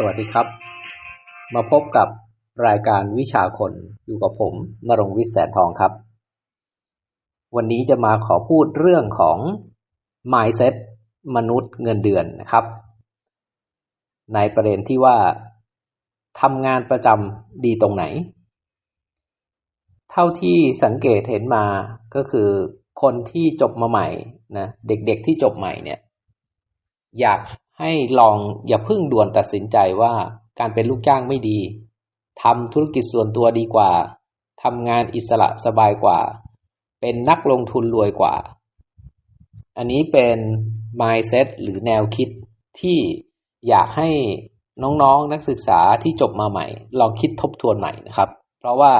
สวัสดีครับ มาพบกับรายการวิชาคนอยู่กับผมนรงวิทย์แสนทองครับ วันนี้จะมาขอพูดเรื่องของ mindset มนุษย์เงินเดือนนะครับ ในประเด็นที่ว่าทำงานประจำดีตรงไหน เท่าที่สังเกตเห็นมาก็คือคนที่จบมาใหม่นะเด็กๆที่จบใหม่เนี่ย อยาก ให้ลองอย่าเพิ่งด่วนตัดสินใจว่าการเป็นลูกจ้างไม่ดีทำธุรกิจส่วนตัวดีกว่าทำงานอิสระสบายกว่า เป็นนักลงทุนรวยกว่า อันนี้เป็น mindset หรือแนวคิดที่อยากให้น้องๆนนักศึกษาที่จบมาใหม่ ลองคิดทบทวนใหม่นะครับ เพราะว่า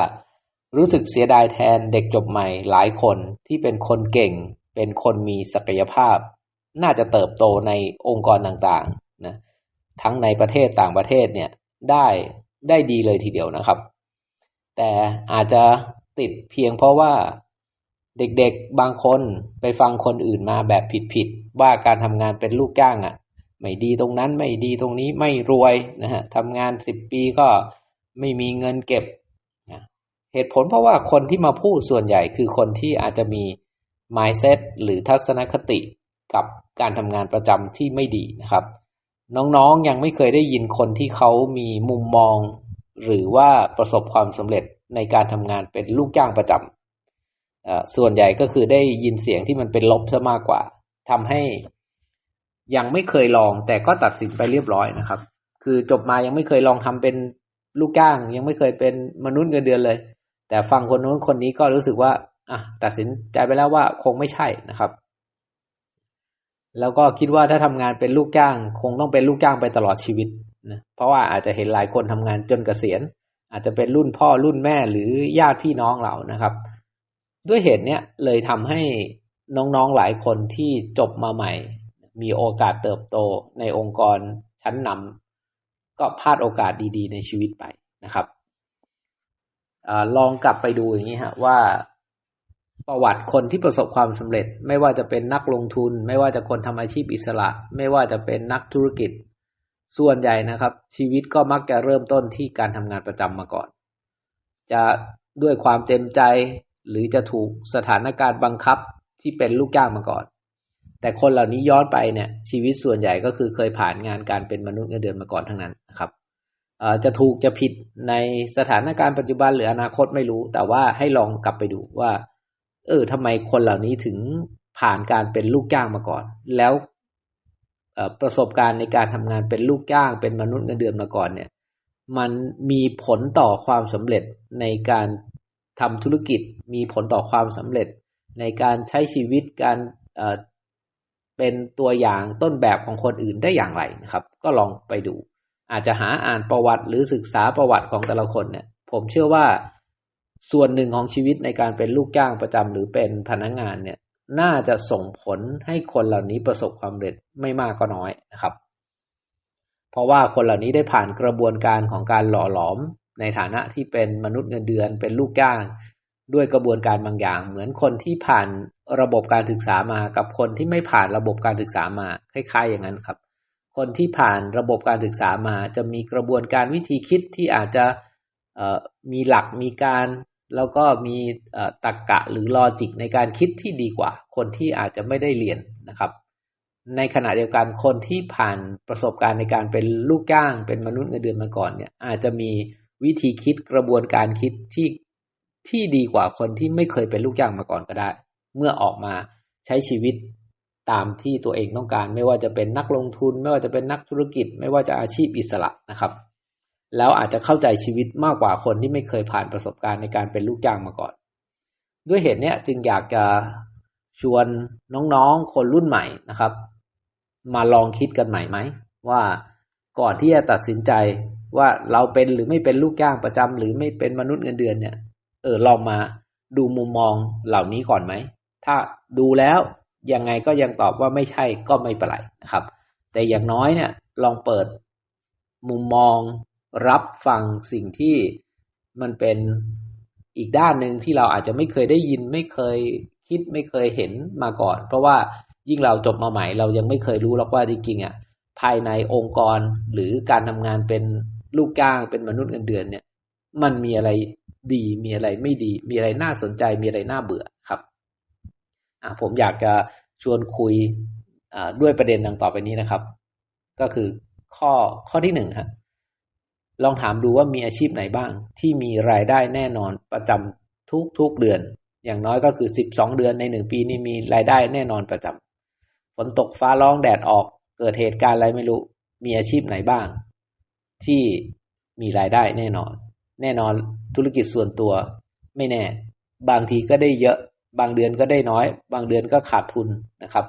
รู้สึกเสียดายแทนเด็กจบใหม่หลายคนที่เป็นคนเก่ง เป็นคนมีศักยภาพ น่าจะเติบโตในองค์กรต่างๆนะทั้งในประเทศต่างประเทศเนี่ยได้ได้ดีเลยทีเดียวนะครับ แต่อาจจะติดเพียงเพราะว่าเด็กๆบางคนไปฟังคนอื่นมาแบบผิดๆว่าการทำงานเป็นลูกจ้างอะ่ะไม่ดีตรงนั้นไม่ดีตรงนี้ไม่รวยนะฮะทำงานสิบปีก็ไม่มีเงินเก็บนะเหตุผลเพราะว่าคนที่มาพูดส่วนใหญ่คือคนที่อาจจะมี mindset หรือทัศนคติ กับการทำงานประจำที่ไม่ดีนะครับ น้องๆยังไม่เคยได้ยินคนที่เขามีมุมมอง หรือว่าประสบความสำเร็จในการทำงานเป็นลูกจ้างประจำส่วนใหญ่ก็คือได้ยินเสียงที่มันเป็นลบซะมากกว่าทำให้ยังไม่เคยลองแต่ก็ตัดสินไปเรียบร้อยนะครับ คือจบมายังไม่เคยลองทำเป็นลูกจ้าง ยังไม่เคยเป็นมนุษย์เงินเดือนเลย แต่ฟังคนนู้นคนนี้ก็รู้สึกว่าอะตัดสินใจไปแล้วว่าคงไม่ใช่นะครับ แล้วก็คิดว่าถ้าทำงานเป็นลูกจ้าง คงต้องเป็นลูกจ้างไปตลอดชีวิตนะเพราะว่าอาจจะเห็นหลายคนทำงานจนเกษียณ อาจจะเป็นรุ่นพ่อรุ่นแม่หรือญาติพี่น้องเรานะครับ ด้วยเหตุเนี้ยเลยทำให้น้องๆหลายคนที่จบมาใหม่ มีโอกาสเติบโตในองค์กรชั้นนำก็พลาดโอกาสดี ๆ ในชีวิตไปนะครับอลองกลับไปดูอย่างนี้ฮะว่า ประวัติคนที่ประสบความสำเร็จ ไม่ว่าจะเป็นนักลงทุน ไม่ว่าจะคนทำอาชีพอิสระ ไม่ว่าจะเป็นนักธุรกิจ ส่วนใหญ่นะครับ ชีวิตก็มักจะเริ่มต้นที่การทำงานประจำมาก่อน จะด้วยความเต็มใจ หรือจะถูกสถานการณ์บังคับที่เป็นลูกจ้างมาก่อน แต่คนเหล่านี้ย้อนไปเนี่ย ชีวิตส่วนใหญ่ก็คือเคยผ่านงานการเป็นมนุษย์เงินเดือนมาก่อนทั้งนั้นนะครับจะถูกจะผิดในสถานการณ์ปัจจุบันหรืออนาคตไม่รู้ แต่ว่าให้ลองกลับไปดูว่า เออทำไมคนเหล่านี้ถึงผ่านการเป็นลูกจ้างมาก่อน แล้วประสบการณ์ในการทำงานเป็นลูกจ้าง เป็นมนุษย์เงินเดือนมาก่อนเนี่ย มันมีผลต่อความสำเร็จในการทำธุรกิจ มีผลต่อความสำเร็จ ในการใช้ชีวิตการเป็นตัวอย่างต้นแบบของคนอื่นได้อย่างไรนะครับ ก็ลองไปดู อาจจะหาอ่านประวัติหรือศึกษาประวัติของแต่ละคนเนี่ย ผมเชื่อว่า ส่วนหนึ่งของชีวิตในการเป็นลูกจ้างประจำหรือเป็นพนักงงานเนี่ย น่าจะส่งผลให้คนเหล่านี้ประสบความสำเร็จไม่มากก็น้อยนะครับ เพราะว่าคนเหล่านี้ได้ผ่านกระบวนการของการหล่อหลอม ในฐานะที่เป็นมนุษย์เงินเดือน เป็นลูกจ้าง ด้วยกระบวนการบางอย่าง เหมือนคนที่ผ่านระบบการศึกษามากับคนที่ไม่ผ่านระบบการศึกษามาคล้ายๆอย่างนั้นครับ คนที่ผ่านระบบการศึกษามาจะมีกระบวนการวิธีคิดที่อาจจะมีหลักมีการ แล้วก็มีตรรกกะหรือลอจิกในการคิดที่ดีกว่า คนที่อาจจะไม่ได้เรียนนะครับ ในขณะเดียวกันคนที่ผ่านประสบการณ์ในการเป็นลูกจ้าง เป็นมนุษย์เงินเดือนมาก่อนเนี่ยอาจจะมีวิธีคิดกระบวนการคิดที่ที่ดีกว่าคนที่ไม่เคยเป็นลูกจ้างมาก่อนก็ได้ เมื่อออกมาใช้ชีวิตตามที่ตัวเองต้องการ ไม่ว่าจะเป็นนักลงทุน ไม่ว่าจะเป็นนักธุรกิจ ไม่ว่าจะอาชีพอิสระนะครับ แล้วอาจจะเข้าใจชีวิตมากกว่าคนที่ไม่เคยผ่านประสบการณ์ในการเป็นลูกจ้างมาก่อน ด้วยเหตุนี้จึงอยากจะชวนน้องๆ คนรุ่นใหม่นะครับ มาลองคิดกันใหม่ไหม ว่าก่อนที่จะตัดสินใจว่าเราเป็นหรือไม่เป็นลูกจ้างประจำหรือไม่เป็นมนุษย์เงินเดือนเนี่ย เออลองมาดูมุมมองเหล่านี้ก่อนไหม ถ้าดูแล้วยังไงก็ยังตอบว่าไม่ใช่ก็ไม่เป็นไรนะครับ แต่อย่างน้อยเนี่ยลองเปิดมุมมอง รับฟังสิ่งที่มันเป็นอีกด้านหนึ่งที่เราอาจจะไม่เคยได้ยิน ไม่เคยคิดไม่เคยเห็นมาก่อน เพราะว่ายิ่งเราจบมาใหม่ เรายังไม่เคยรู้หรอกว่าจริงๆอะภายในองค์กรหรือการทำงานเป็นลูกจ้างเป็นมนุษย์เงินเดือนเนี่ย มันมีอะไรดีมีอะไรไม่ดี มีอะไรน่าสนใจมีอะไรน่าเบื่อครับอะผมอยากจะชวนคุยด้วยประเด็นดังต่อไปนี้นะครับ ก็คือข้อข้อที่หนึ่งฮะ ลองถามดูว่ามีอาชีพไหนบ้าง ที่มีรายได้แน่นอนประจำทุกทุกเดือน อย่างน้อยก็คือสิบสองเดือนในหนึ่งปีนี่มีรายได้แน่นอนประจำฝนตกฟ้าร้องแดดออก เกิดเหตุการณ์อะไรไม่รู้ มีอาชีพไหนบ้าง ที่มีรายได้แน่นอน แน่นอนธุรกิจส่วนตัว ไม่แน่ บางทีก็ได้เยอะ บางเดือนก็ได้น้อย บางเดือนก็ขาดทุนนะครับ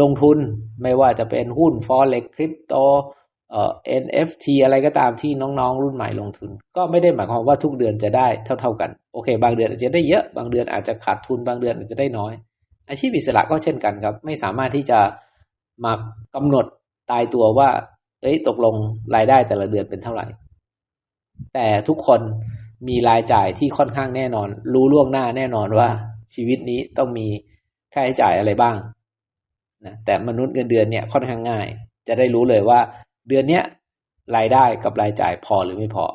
ลงทุนไม่ว่าจะเป็นหุ้น forex คริปโต เอ่อ NFT อะไรก็ตามที่น้องๆ รุ่นใหม่ลงทุน ก็ไม่ได้หมายความว่าทุกเดือนจะได้เท่าๆกัน โอเค บางเดือนอาจจะได้เยอะบางเดือนอาจจะขาดทุนบางเดือนอาจจะได้น้อย อาชีพอิสระก็เช่นกันครับ ไม่สามารถที่จะมากำหนดตายตัวว่าเอ้ยตกลงรายได้แต่ละเดือนเป็นเท่าไหร่ แต่ทุกคนมีรายจ่ายที่ค่อนข้างแน่นอน รู้ล่วงหน้าแน่นอนว่า ชีวิตนี้ต้องมีค่าใช้จ่ายอะไรบ้างนะแต่มนุษย์เงินเดือนเนี่ยค่อนข้างง่าย จะได้รู้เลยว่า เดือนเนี้ยรายได้กับรายจ่ายพอหรือไม่พอ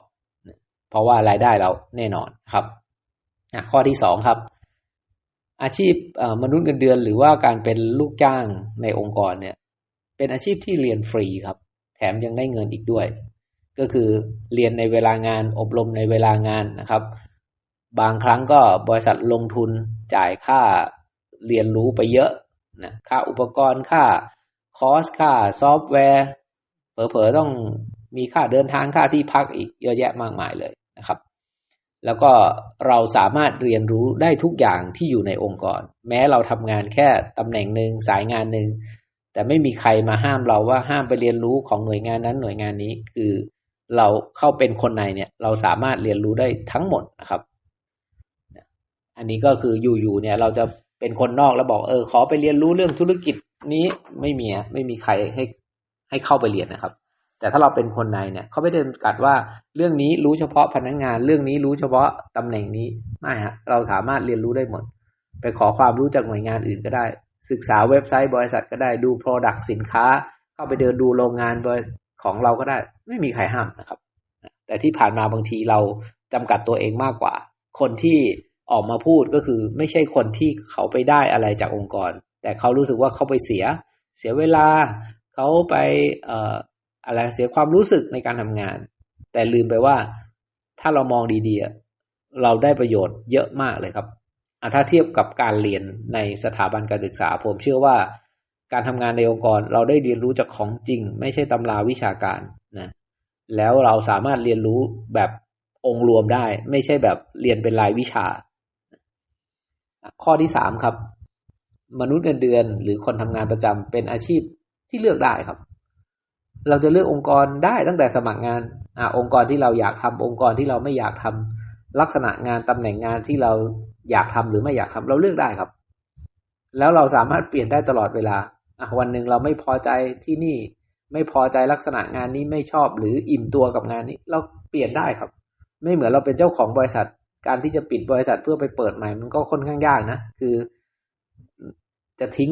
เพราะว่ารายได้เราแน่นอนครับข้อที่สองครับ อาชีพมนุษย์เงินเดือน หรือว่าการเป็นลูกจ้างในองค์กรเนี่ย เป็นอาชีพที่เรียนฟรีครับ แถมยังได้เงินอีกด้วย ก็คือเรียนในเวลางานอบรมในเวลางานนะครับ บางครั้งก็บริษัทลงทุนจ่ายค่าเรียนรู้ไปเยอะนะค่าอุปกรณ์ค่าคอสค่าซอฟต์แวร์ เผลอๆต้องมีค่าเดินทางค่าที่พักอีกเยอะแยะมากมายเลยนะครับ แล้วก็เราสามารถเรียนรู้ได้ทุกอย่างที่อยู่ในองค์กร แม้เราทำงานแค่ตำแหน่งหนึ่งสายงานหนึ่งแต่ไม่มีใครมาห้ามเราว่าห้ามไปเรียนรู้ของหน่วยงานนั้นหน่วยงานนี้คือเราเข้าเป็นคนในเนี่ยเราสามารถเรียนรู้ได้ทั้งหมดนะครับ อันนี้ก็คืออยู่ๆเนี่ย เราจะเป็นคนนอกแล้วบอกเออขอไปเรียนรู้เรื่องธุรกิจนี้ไม่มีไม่มีใครให้ ให้เข้าไปเรียนนะครับ แต่ถ้าเราเป็นคนในเนี่ยเขาไม่ได้กัดว่าเรื่องนี้รู้เฉพาะพนักงงาน เรื่องนี้รู้เฉพาะตำแหน่งนี้ไม่ฮะเราสามารถเรียนรู้ได้หมด ไปขอความรู้จากหน่วยงานอื่นก็ได้ ศึกษาเว็บไซต์บริษัทก็ได้ดู Product สินค้า เข้าไปเดินดูโรงงานของเราก็ได้ ไม่มีใครห้ามนะครับ แต่ที่ผ่านมาบางทีเราจำกัดตัวเองมากกว่า คนที่ออกมาพูดก็คือไม่ใช่คนที่เขาไปได้อะไรจากองค์กร แต่เขารู้สึกว่าเขาไปเสีย เสียเวลา เขาไปเอ่ออะไรเสียความรู้สึกในการทำงาน แต่ลืมไปว่าถ้าเรามองดีๆ เราได้ประโยชน์เยอะมากเลยครับถ้าเทียบกับการเรียนในสถาบันการศึกษา ผมเชื่อว่าการทำงานในองค์กรเราได้เรียนรู้จากของจริง ไม่ใช่ตำราวิชาการนะแล้วเราสามารถเรียนรู้แบบองค์รวมได้ ไม่ใช่แบบเรียนเป็นรายวิชา ข้อที่สามครับ มนุษย์เงินเดือนหรือคนทำงานประจำเป็นอาชีพ ที่เลือกได้ครับ เราจะเลือกองค์กรได้ตั้งแต่สมัครงานอ่าองค์กรที่เราอยากทำองค์กรที่เราไม่อยากทำลักษณะงานตำแหน่งงานที่เราอยากทำหรือไม่อยากทำเราเลือกได้ครับ แล้วเราสามารถเปลี่ยนได้ตลอดเวลาอะวันหนึ่งเราไม่พอใจที่นี่ไม่พอใจลักษณะงานนี้ไม่ชอบหรืออิ่มตัวกับงานนี้ เราเปลี่ยนได้ครับ ไม่เหมือนเราเป็นเจ้าของบริษัท การที่จะปิดบริษัทเพื่อไปเปิดใหม่ มันก็ค่อนข้างยากนะ คือ จะทิ้ง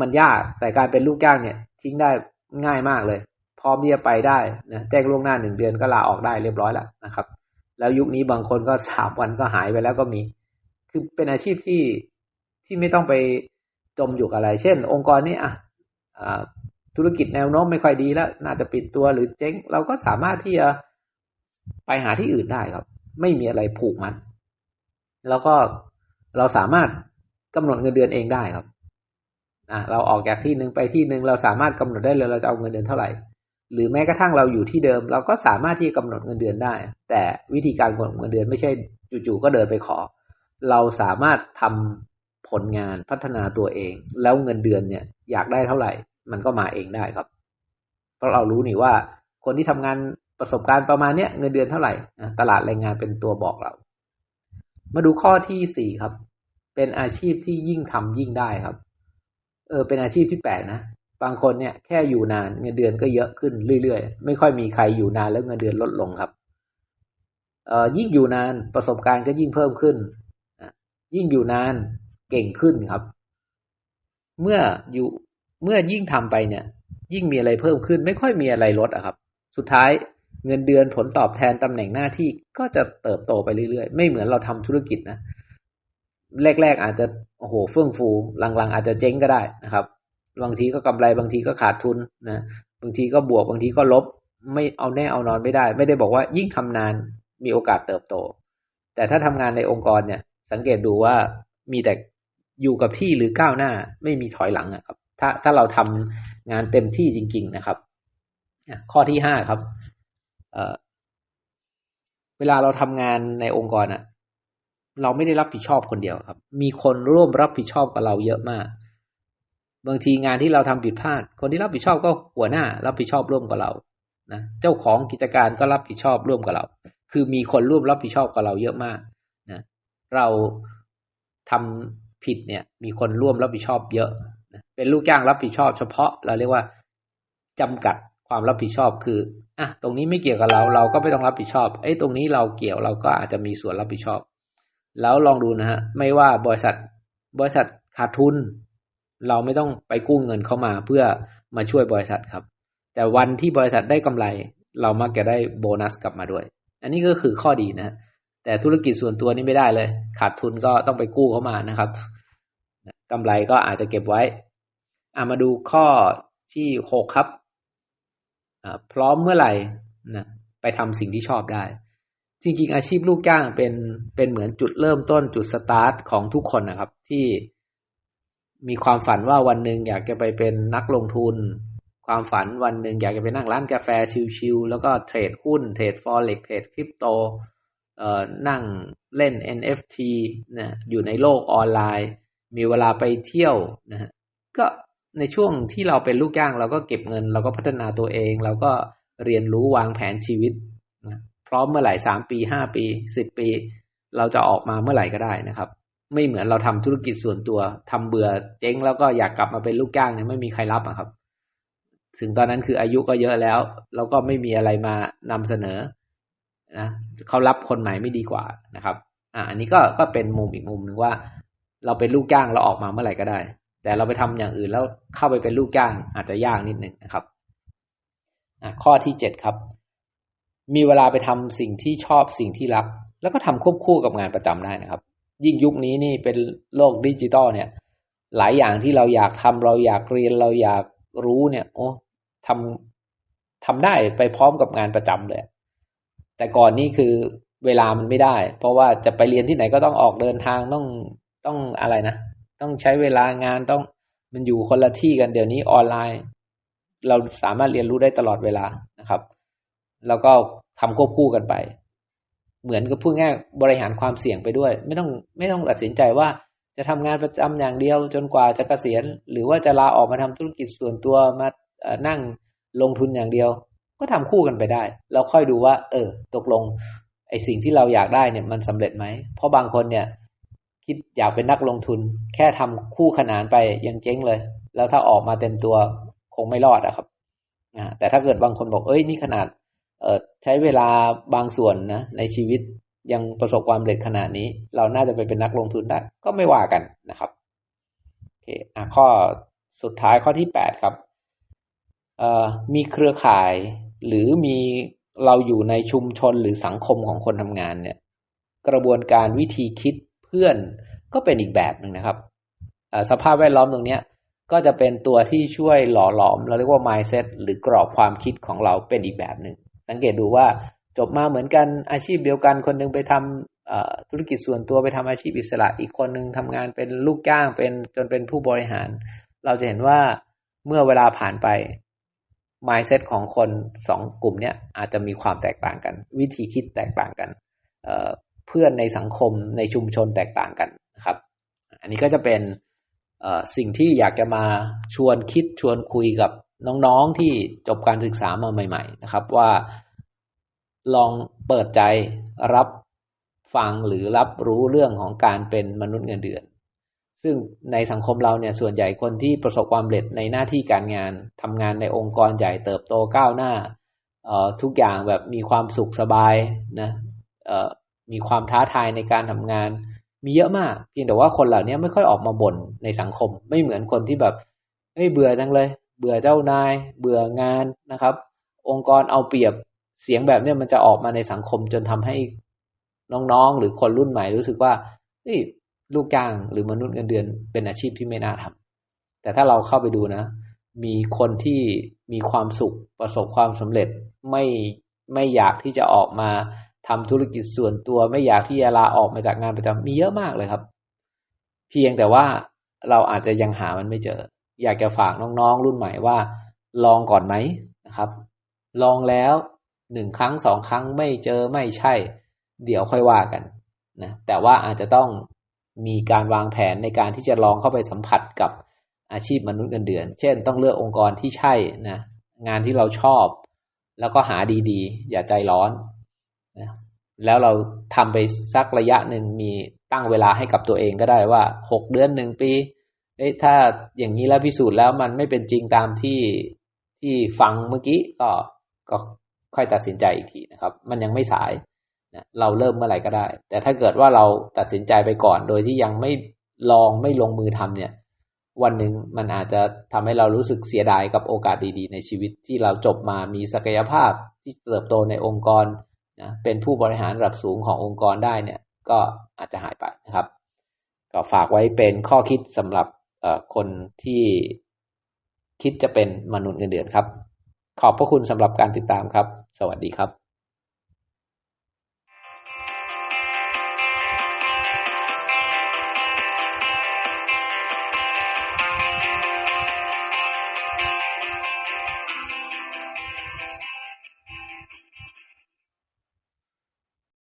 มันยากแต่การเป็นลูกจ้างเนี่ยทิ้งได้ง่ายมากเลย พร้อมที่จะไปได้นะแจ้งล่วงหน้าหนึ่งเดือนก็ลาออกได้เรียบร้อยแล้วนะครับ แล้วยุคนี้บางคนก็สามวันก็หายไปแล้วก็มี คือเป็นอาชีพที่ที่ไม่ต้องไปจมอยู่กับอะไร เช่น องค์กรนี้อะธุรกิจแนวโน้มไม่ค่อยดีแล้ว น่าจะปิดตัวหรือเจ๊ง เราก็สามารถที่จะไปหาที่อื่นได้ครับ ไม่มีอะไรผูกมัดแล้วก็เราสามารถกำหนดเงินเดือนเองได้ครับ อะเราออกจากที่หนึ่งไปที่หนึ่งเราสามารถกำหนดได้เลยเราจะเอาเงินเดือนเท่าไหร่ หรือแม้กระทั่งเราอยู่ที่เดิม เราก็สามารถที่จะกำหนดเงินเดือนได้ แต่วิธีการกำหนดเงินเดือนไม่ใช่จู่ๆก็เดินไปขอ เราสามารถทำผลงานพัฒนาตัวเอง แล้วเงินเดือนเนี่ยอยากได้เท่าไหร่ มันก็มาเองได้ครับ เพราะเรารู้นี่ว่าคนที่ทำงานประสบการณ์ประมาณเนี้ยเงินเดือนเท่าไหร่ตลาดแรงงานเป็นตัวบอกเรา มาดูข้อที่สี่ครับ เป็นอาชีพที่ยิ่งทำยิ่งได้ครับ เออเป็นอาชีพที่แปลกนะบางคนเนี่ยแค่อยู่นานเงินเดือนก็เยอะขึ้นเรื่อยๆ ไม่ค่อยมีใครอยู่นานแล้วเงินเดือนลดลงครับเออยิ่งอยู่นานประสบการณ์ก็ยิ่งเพิ่มขึ้นยิ่งอยู่นานเก่งขึ้นครับ เมื่ออยู่เมื่อยิ่งทำไปเนี่ย ยิ่งมีอะไรเพิ่มขึ้น ไม่ค่อยมีอะไรลดอะครับ สุดท้ายเงินเดือนผลตอบแทนตำแหน่งหน้าที่ก็จะเติบโตไปเรื่อยๆ ไม่เหมือนเราทำธุรกิจนะ แรกๆอาจจะโอ้โหเฟื่องฟูหลังๆ อาจจะเจ๊งก็ได้นะครับ บางทีก็กำไรบางทีก็ขาดทุนนะบางทีก็บวกบางทีก็ลบ ไม่เอาแน่เอานอนไม่ได้ ไม่ได้บอกว่ายิ่งทำนานมีโอกาสเติบโต แต่ถ้าทำงานในองค์กรเนี่ย สังเกตดูว่ามีแต่อยู่กับที่หรือก้าวหน้าไม่มีถอยหลังอะครับ ถ้าถ้าเราทำงานเต็มที่จริง ๆนะครับข้อที่ห้าครับเเวลาเราทำงานในองค์กรอะ เราไม่ได้รับผิดชอบคนเดียวครับ มีคนร่วมรับผิดชอบกับเราเยอะมาก บางทีงานที่เราทำผิดพลาด คนที่รับผิดชอบก็หัวหน้า รับผิดชอบร่วมกับเรา นะ เจ้าของกิจการก็รับผิดชอบร่วมกับเรา คือมีคนร่วมรับผิดชอบกับเราเยอะมาก นะ เราทำผิดเนี่ย มีคนร่วมรับผิดชอบเยอะนะเป็นลูกจ้างรับผิดชอบเฉพาะ เราเรียกว่าจำกัดความรับผิดชอบคืออะตรงนี้ไม่เกี่ยวกับเรา เราก็ไม่ต้องรับผิดชอบไอ้ตรงนี้เราเกี่ยวเราก็อาจจะมีส่วนรับผิดชอบ แล้วลองดูนะฮะ ไม่ว่าบริษัทบริษัทขาดทุน เราไม่ต้องไปกู้เงินเข้ามาเพื่อมาช่วยบริษัทครับ แต่วันที่บริษัทได้กำไร เรามักจะได้โบนัสกลับมาด้วย อันนี้ก็คือข้อดีนะ แต่ธุรกิจส่วนตัวนี่ไม่ได้เลย ขาดทุนก็ต้องไปกู้เข้ามานะครับกำไรก็อาจจะเก็บไว้อ่ามาดูข้อที่หกครับพร้อมเมื่อไหร่นะไปทำสิ่งที่ชอบได้ จริงๆอาชีพลูกจ้างเป็นเป็นเหมือนจุดเริ่มต้นจุดสตาร์ทของทุกคนนะครับ ที่มีความฝันว่าวันหนึ่งอยากจะไปเป็นนักลงทุน ความฝันวันหนึ่งอยากจะไปนั่งร้านกาแฟชิลๆแล้วก็เทรดหุ้นเทรดฟอเร็กเทรดคริปโตเอ่อนั่งเล่น NFT นะอยู่ในโลกออนไลน์ มีเวลาไปเที่ยวนะฮะก็ในช่วงที่เราเป็นลูกจ้างเราก็เก็บเงิน เราก็พัฒนาตัวเอง เราก็เรียนรู้วางแผนชีวิตนะ ร้อมเมื่อไหร่สามปีห้าปีสิบปี เราจะออกมาเมื่อไหร่ก็ได้นะครับ ไม่เหมือนเราทำธุรกิจส่วนตัวทำเบื่อเจ๊งแล้วก็อยากกลับมาเป็นลูกจ้างเนี่ยไม่มีใครรับอะครับ ถึงตอนนั้นคืออายุก็เยอะแล้ว แล้วก็ไม่มีอะไรมานำเสนอนะเขารับคนใหม่ไม่ดีกว่านะครับอ่าอันนี้ก็ก็เป็นมุมอีกมุมหนึ่งว่า เราเป็นลูกจ้างเราออกมาเมื่อไหร่ก็ได้ แต่เราไปทำอย่างอื่นแล้วเข้าไปเป็นลูกจ้างอาจจะยากนิดหนึ่งนะครับข้อที่เจ็ดครับ มีเวลาไปทำสิ่งที่ชอบสิ่งที่รัก แล้วก็ทำควบคู่กับงานประจำได้นะครับ ยิ่งยุคนี้นี่เป็นโลกดิจิตอลเนี่ย หลายอย่างที่เราอยากทำเราอยากเรียนเราอยากรู้เนี่ยโอ้ทำทำได้ไปพร้อมกับงานประจำเลย แต่ก่อนนี่คือเวลามันไม่ได้ เพราะว่าจะไปเรียนที่ไหนก็ต้องออกเดินทางต้องต้องอะไรนะ ต้องใช้เวลางานต้องมันอยู่คนละที่กันเดี๋ยวนี้ออนไลน์ เราสามารถเรียนรู้ได้ตลอดเวลา แล้วก็ทำควบคู่กันไป เหมือนกับพูดง่ายบริหารความเสี่ยงไปด้วย ไม่ต้องไม่ต้องตัดสินใจว่าจะทำงานประจำอย่างเดียวจนกว่าจะเกษียณ หรือว่าจะลาออกมาทำธุรกิจส่วนตัวมานั่งลงทุนอย่างเดียว ก็ทำคู่กันไปได้เราค่อยดูว่า เออ ตกลงไอสิ่งที่เราอยากได้เนี่ยมันสำเร็จไหม เพราะบางคนเนี่ย คิดอยากเป็นนักลงทุน แค่ทำคู่ขนานไปยังเจ๊งเลย แล้วถ้าออกมาเต็มตัวคงไม่รอดอะครับแต่ถ้าเกิดบางคนบอกเอ้ยนี่ขนาด ใช้เวลาบางส่วนนะในชีวิตยังประสบความสำเร็จขนาดนี้ เราน่าจะไปเป็นนักลงทุนได้ ก็ไม่ว่ากันนะครับโอเคอะข้อสุดท้ายข้อที่แปดครับมีเครือข่ายหรือมีเราอยู่ในชุมชนหรือสังคมของคนทำงานเนี่ย กระบวนการวิธีคิดเพื่อนก็เป็นอีกแบบหนึ่งนะครับสภาพแวดล้อมตรงนี้ก็จะเป็นตัวที่ช่วยหล่อหลอม เราเรียกว่า mindset หรือกรอบความคิดของเราเป็นอีกแบบหนึ่ง สังเกตดูว่าจบมาเหมือนกันอาชีพเดียวกัน คนนึงไปทำธุรกิจส่วนตัวไปทำอาชีพอิสระอีกคนนึงทำงานเป็นลูกจ้างเป็นจนเป็นผู้บริหาร เราจะเห็นว่าเมื่อเวลาผ่านไป mindset ของคนสองกลุ่มเนี้ยอาจจะมีความแตกต่างกัน วิธีคิดแตกต่างกันเพื่อนในสังคมในชุมชนแตกต่างกันนะครับ อันนี้ก็จะเป็นสิ่งที่อยากจะมาชวนคิดชวนคุยกับ น้องๆที่จบการศึกษามาใหม่ ๆ นะครับ ว่าลองเปิดใจรับฟังหรือรับรู้เรื่องของการเป็นมนุษย์เงินเดือน ซึ่งในสังคมเราเนี่ยส่วนใหญ่คนที่ประสบความสำเร็จในหน้าที่การงานทำงานในองค์กรใหญ่เติบโตก้าวหน้าทุกอย่างแบบมีความสุขสบายนะมีความท้าทายในการทำงาน มีเยอะมากเพียงแต่ว่าคนเหล่านี้ไม่ค่อยออกมาบ่นในสังคม ไม่เหมือนคนที่แบบเฮ้ยเบื่อจังเลย เบื่อเจ้านาย เบื่องานนะครับ องค์กรเอาเปรียบเสียงแบบนี้มันจะออกมาในสังคมจนทำให้น้องๆ หรือคนรุ่นใหม่รู้สึกว่าเฮ้ยลูกจ้างหรือมนุษย์เงินเดือนเป็นอาชีพที่ไม่น่าทำแต่ถ้าเราเข้าไปดูนะ มีคนที่มีความสุขประสบความสำเร็จไม่ไม่อยากที่จะออกมาทำธุรกิจส่วนตัวไม่อยากที่จะลาออกมาจากงานประจำมีเยอะมากเลยครับ เพียงแต่ว่าเราอาจจะยังหามันไม่เจอ อยากจะฝากน้องๆ รุ่นใหม่ว่า ลองก่อนไหมนะครับ ลองแล้วหนึ่งครั้งสองครั้งไม่เจอไม่ใช่ เดี๋ยวค่อยว่ากันนะแต่ว่าอาจจะต้องมีการวางแผนในการที่จะลองเข้าไปสัมผัสกับอาชีพมนุษย์เงินเดือน เช่น ต้องเลือกองค์กรที่ใช่นะงานที่เราชอบ แล้วก็หาดีๆ อย่าใจร้อนนะแล้วเราทำไปสักระยะหนึ่งมีตั้งเวลาให้กับตัวเองก็ได้ว่าหกเดือนหนึ่งปี เอ้ถ้าอย่างนี้แล้วพิสูจน์แล้วมันไม่เป็นจริงตามที่ที่ฟังเมื่อกี้ก็ก็ค่อยตัดสินใจอีกทีนะครับ มันยังไม่สายนะเราเริ่มเมื่อไหร่ก็ได้ แต่ถ้าเกิดว่าเราตัดสินใจไปก่อน โดยที่ยังไม่ลองไม่ลงมือทำเนี่ย วันหนึ่งมันอาจจะทำให้เรารู้สึกเสียดายกับโอกาสดีๆ ในชีวิตที่เราจบมามีศักยภาพที่เติบโตในองค์กรนะเป็นผู้บริหารระดับสูงขององค์กรได้เนี่ย ก็อาจจะหายไปนะครับ ก็ฝากไว้เป็นข้อคิดสำหรับ คนที่คิดจะเป็นมนุษย์เงินเดือนครับ ขอบพระคุณสำหรับการติดตามครับ สวัสดีครับ